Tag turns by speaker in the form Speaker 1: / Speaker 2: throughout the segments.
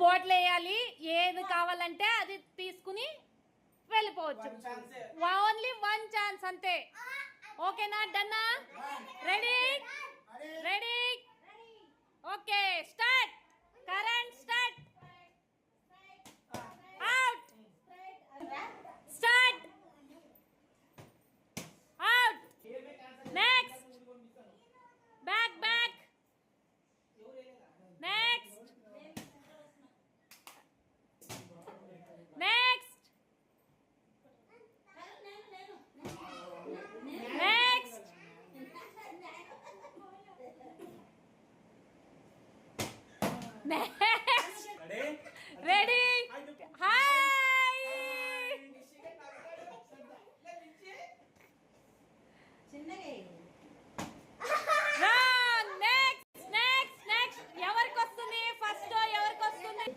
Speaker 1: బోట్లు వేయాలి ఏది కావాలంటే అది తీసుకుని వెళ్ళిపోవచ్చు. ఓన్లీ వన్ ఛాన్స్ అంతే. ఓకేనా డన్నా? Ready ready okay start current start out start out next back back next next next next
Speaker 2: ready
Speaker 1: ready hi next next next ఎవరికి వస్తుంది ఫస్ట్ ఎవరికి వస్తుంది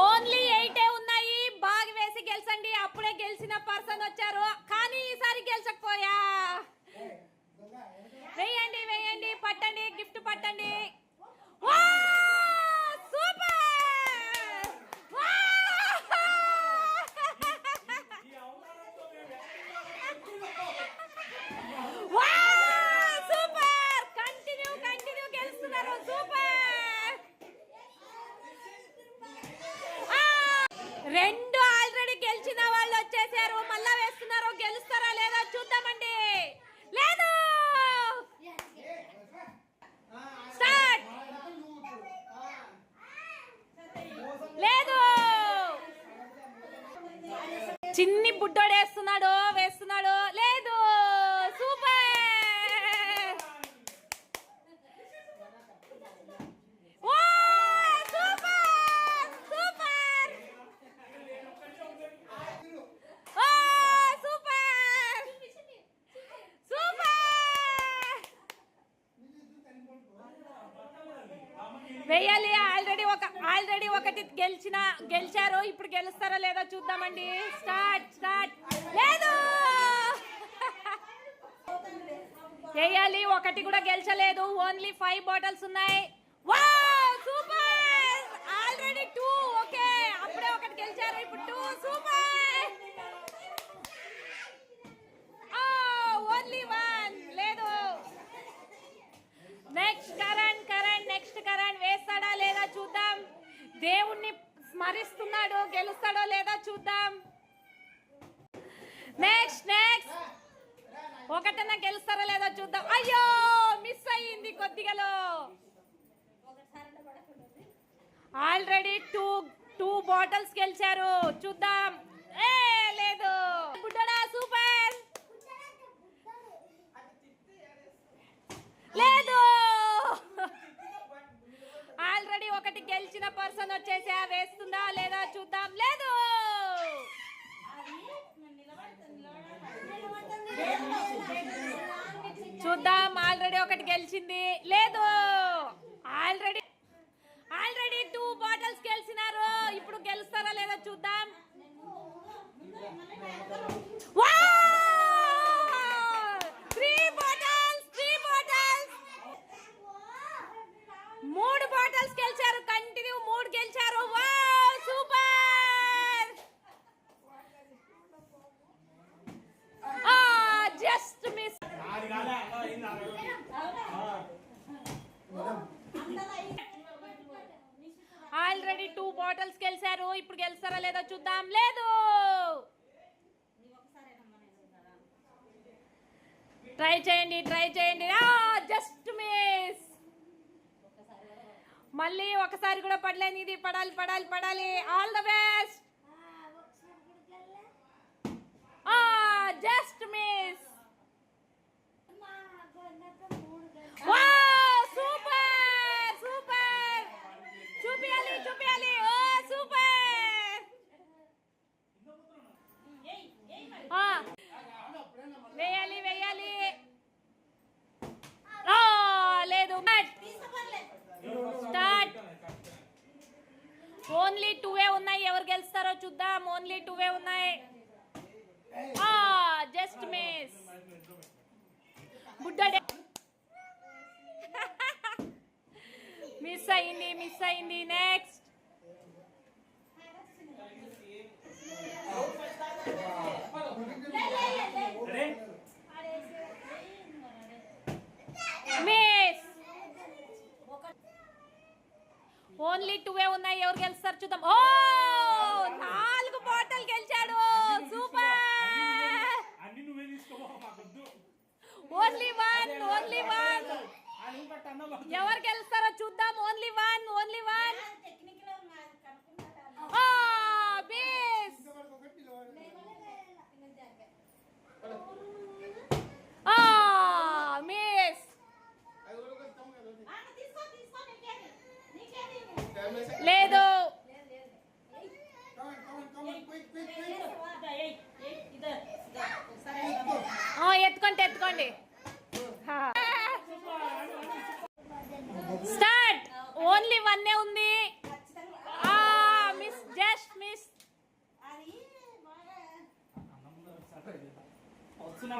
Speaker 1: ఓన్లీ ఎయిటే ఉన్నాయి. బాగా వేసి గెలిచండి. అప్పుడే గెలిచిన పర్సన్ వచ్చారు. కానీ ఈసారి గెలిచకపోయా. వేయండి వేయండి. పట్టండి గిఫ్ట్ పట్టండి వా! సూపర్ వా! వా! సూపర్ కంటిన్యూ కంటిన్యూ గెలుస్తున్నారు సూపర్ ఆ! రెండు ఆల్రెడీ గెలిచిన వాళ్ళు వచ్చేసారు. మళ్ళా వేస్తున్నారు గెలుస్తారా లేదా చూద్దామండి. లేదు! స్టార్ట్ లేదు! చిన్ని బుడ్డోడు వేస్తున్నాడు వేస్తున్నాడు లేదు సూపర్ ఓ సూపర్ సూపర్ ఓ సూపర్ సూపర్ వేయాలి ఆల్రెడీ ఒక ఆల్రెడీ ఒకటి గెలిచిన గెలిచారు ఇప్పుడు గెలుస్తారా లేదా చూద్దామండి. Start start. లేదు! వేయాలి ఒకటి కూడా గెలిచలేదు. ఓన్లీ ఫైవ్ బాటిల్స్ ఉన్నాయి. వా సూపర్ ఆల్రెడీ టూ ఓకే అప్పుడే ఒకటి గెలిచారు ఇప్పుడు టూ సూపర్ ఓన్లీ వన్ లేదు నెక్స్ట్ కరణ్ కరణ్ నెక్స్ట్ కరణ్ వేస్తాడా లేదా చూద్దాం దేవుణ్ణి స్మరిస్తున్నాడు గెలుస్తాడు గెలుస్తాడో లేదో చూద్దాం. నెక్స్ట్ నెక్స్ట్ ఒకటన్నా గెలుస్తారా లేదో చూద్దాం. అయ్యో మిస్ అయ్యింది కొద్దిగలో. ఆల్రెడీ టూ టూ బాటిల్స్ గెలిచారు. చూద్దాం ఏ లేదు బుడ్డడా సూపర్ లేదు ఆల్రెడీ ఒకటి గెలిచిన పర్సన్ వచ్చేసా వేస్తుందా లేదా చూద్దాం లేదు చూద్దాం ఆల్రెడీ ఒకటి గెలిచింది. లేదు. ఆల్రెడీ ఆల్రెడీ టూ బాటిల్స్ గెలిచినారు. ఇప్పుడు గెలుస్తారా లేదా చూద్దాం త్రీ బాటిల్స్ త్రీ బాటిల్స్ మూడు బాటిల్స్ గెలిచారు కంటిన్యూ మూడు గెలిచారు wow super just miss already two bottles గెలిచారు ఇప్పుడు గెలుస్తారా లేదా చూద్దాం. లేదు. ట్రై చేయండి ట్రై చేయండి. Just miss. మళ్ళీ ఒకసారి కూడా పడలేని ఇది. పడాలి పడాలి పడాలి. All the best just miss super super చూపియాలి చూపియాలి ఓ సూపర్ వేయాలి వేయాలి ఆ, లేదు స్టార్ట్ ఓన్లీ టూవే ఉన్నాయి ఎవరు గెలుస్తారో చూద్దాం ఓన్లీ టూవే ఉన్నాయి. జస్ట్ మిస్ బుడ్డడే మిస్ అయింది మిస్ అయింది. నెక్స్ట్ మిస్ ఓన్లీ టూవే ఉన్నాయి. ఎవరు గెలుస్తారు చూద్దాం. ఓ నాలుగు బాటిల్ గెలిచాడు. సూపర్.
Speaker 3: అన్ని నువ్వే
Speaker 1: ఓన్లీ వన్ ఓన్లీ వన్ ఎవరు గెలుస్తారో చూద్దాం. ఓన్లీ వన్ ఓన్లీ వన్ బీస్. మిస్ లేదు. ఓన్లీ వన్ ఉంది. Miss just miss.
Speaker 3: వస్తున్నా